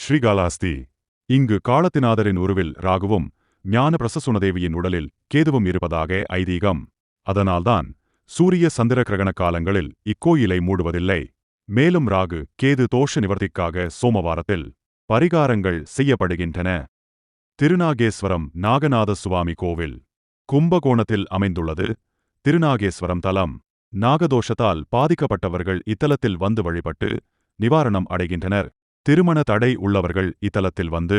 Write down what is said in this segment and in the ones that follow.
ஸ்ரீகாலாஸ்தி. இங்கு காலத்தினாதரின் உருவில் ராகுவும் ஞான பிரசசுனதேவியின் உடலில் கேதுவும் இருப்பதாக ஐதீகம். அதனால்தான் சூரிய சந்திர கிரகண காலங்களில் இக்கோயிலை மூடுவதில்லை. மேலும் ராகு கேது தோஷ நிவர்த்திக்காக சோமவாரத்தில் பரிகாரங்கள் செய்யப்படுகின்றன. திருநாகேஸ்வரம் நாகநாத சுவாமி கோவில். கும்பகோணத்தில் அமைந்துள்ளது. திருநாகேஸ்வரம் தலம். நாகதோஷத்தால் பாதிக்கப்பட்டவர்கள் இத்தலத்தில் வந்து வழிபட்டு நிவாரணம் அடைகின்றனர். திருமண தடை உள்ளவர்கள் இத்தலத்தில் வந்து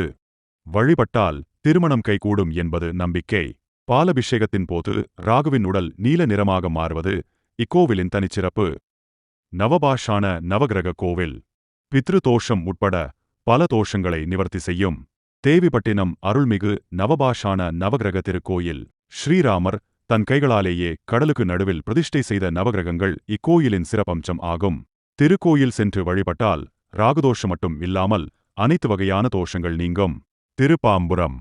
வழிபட்டால் திருமணம் கைகூடும் என்பது நம்பிக்கை. பாலபிஷேகத்தின் போது ராகுவின் உடல் நீல நிறமாக மாறுவது இக்கோவிலின் தனிச்சிறப்பு. நவபாஷான நவகிரக கோவில். பித்ருதோஷம் உட்பட பல தோஷங்களை நிவர்த்தி செய்யும். தேவிப்பட்டினம் அருள்மிகு நவபாஷான நவகிரக திருக்கோயில். ஸ்ரீராமர் தன் கைகளாலேயே கடலுக்கு நடுவில் பிரதிஷ்டை செய்த நவகிரகங்கள் இக்கோயிலின் சிறப்பம்சம் ஆகும். திருக்கோயில் சென்று வழிபட்டால் ராகுதோஷம் மட்டும் இல்லாமல் அனைத்து வகையான தோஷங்கள் நீங்கும். திருப்பாம்புரம்.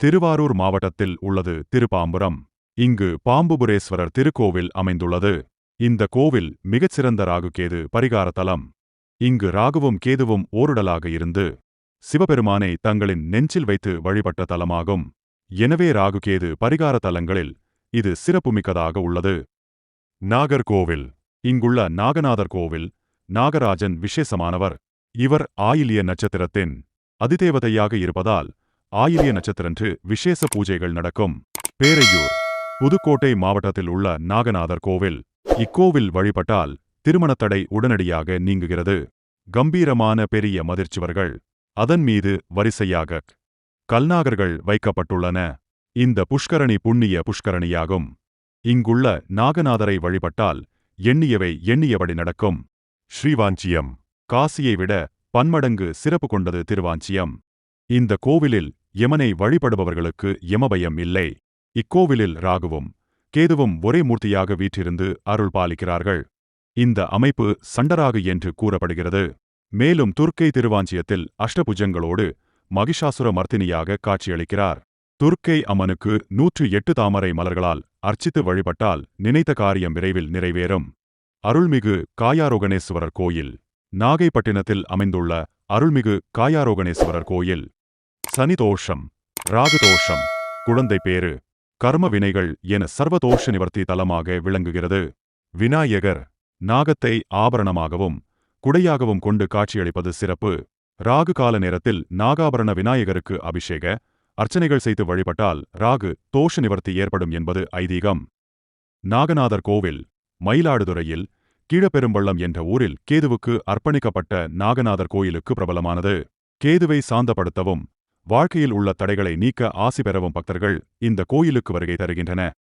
திருவாரூர் மாவட்டத்தில் உள்ளது திருப்பாம்புரம். இங்கு பாம்புபுரேஸ்வரர் திருக்கோவில் அமைந்துள்ளது. இந்த கோவில் மிகச்சிறந்த ராகுகேது பரிகார தலம் இங்கு ராகுவும் கேதுவும் ஓருடலாக இருந்து சிவபெருமானை தங்களின் நெஞ்சில் வைத்து வழிபட்ட தலமாகும். எனவே ராகுகேது பரிகார தலங்களில் இது சிறப்புமிக்கதாக உள்ளது. நாகர்கோவில். இங்குள்ள நாகநாதர் கோவில் நாகராஜன் விசேஷமானவர். இவர் ஆயிலிய நட்சத்திரத்தின் அதிதேவதையாக இருப்பதால் ஆயிலிய நட்சத்திரன்று விசேஷ பூஜைகள் நடக்கும். பேரையூர் புதுக்கோட்டை மாவட்டத்தில் உள்ள நாகநாதர் கோவில். இக்கோவில் வழிபட்டால் திருமணத்தடை உடனடியாக நீங்குகிறது. கம்பீரமான பெரிய மதிர்ச்சுவர்கள். அதன் மீது வரிசையாக கல்நாகர்கள் வைக்கப்பட்டுள்ளன. இந்த புஷ்கரணி புண்ணிய புஷ்கரணியாகும். இங்குள்ள நாகநாதரை வழிபட்டால் எண்ணியவை எண்ணியபடி நடக்கும். ஸ்ரீவாஞ்சியம். காசியை விட பன்மடங்கு சிறப்பு கொண்டது திருவாஞ்சியம். இந்த கோவிலில் யமனை வழிபடுபவர்களுக்கு யமபயம் இல்லை. இக்கோவிலில் ராகுவும் கேதுவும் ஒரே மூர்த்தியாக வீற்றிருந்து அருள் பாலிக்கிறார்கள். இந்த அமைப்பு சண்டராகு என்று கூறப்படுகிறது. மேலும் துர்க்கை திருவாஞ்சியத்தில் அஷ்டபுஜங்களோடு மகிஷாசுர மர்த்தினியாக காட்சியளிக்கிறார். துர்க்கை அம்மனுக்கு நூற்று எட்டு தாமரை மலர்களால் அர்ச்சித்து வழிபட்டால் நினைத்த காரியம் விரைவில் நிறைவேறும். அருள்மிகு காயாரோகணேஸ்வரர் கோயில். நாகைப்பட்டினத்தில் அமைந்துள்ள அருள்மிகு காயாரோகணேஸ்வரர் கோயில். சனிதோஷம் ராகுதோஷம் குழந்தை பேரு கர்ம வினைகள் என சர்வதோஷ நிவர்த்தி தலமாக விளங்குகிறது. விநாயகர் நாகத்தை ஆபரணமாகவும் குடையாகவும் கொண்டு காட்சியளிப்பது சிறப்பு. ராகு கால நேரத்தில் நாகாபரண விநாயகருக்கு அபிஷேக அர்ச்சனைகள் செய்து வழிபட்டால் ராகு தோஷ நிவர்த்தி ஏற்படும் என்பது ஐதீகம். நாகநாதர் கோவில். மயிலாடுதுறையில் கீழப்பெரும்பள்ளம் என்ற ஊரில் கேதுவுக்கு அர்ப்பணிக்கப்பட்ட நாகநாதர் கோயிலுக்கு பிரபலமானது. கேதுவை சாந்தப்படுத்தவும் வாழ்க்கையில் உள்ள தடைகளை நீக்க ஆசி பெறவும் பக்தர்கள் இந்த கோயிலுக்கு வருகை தருகின்றன.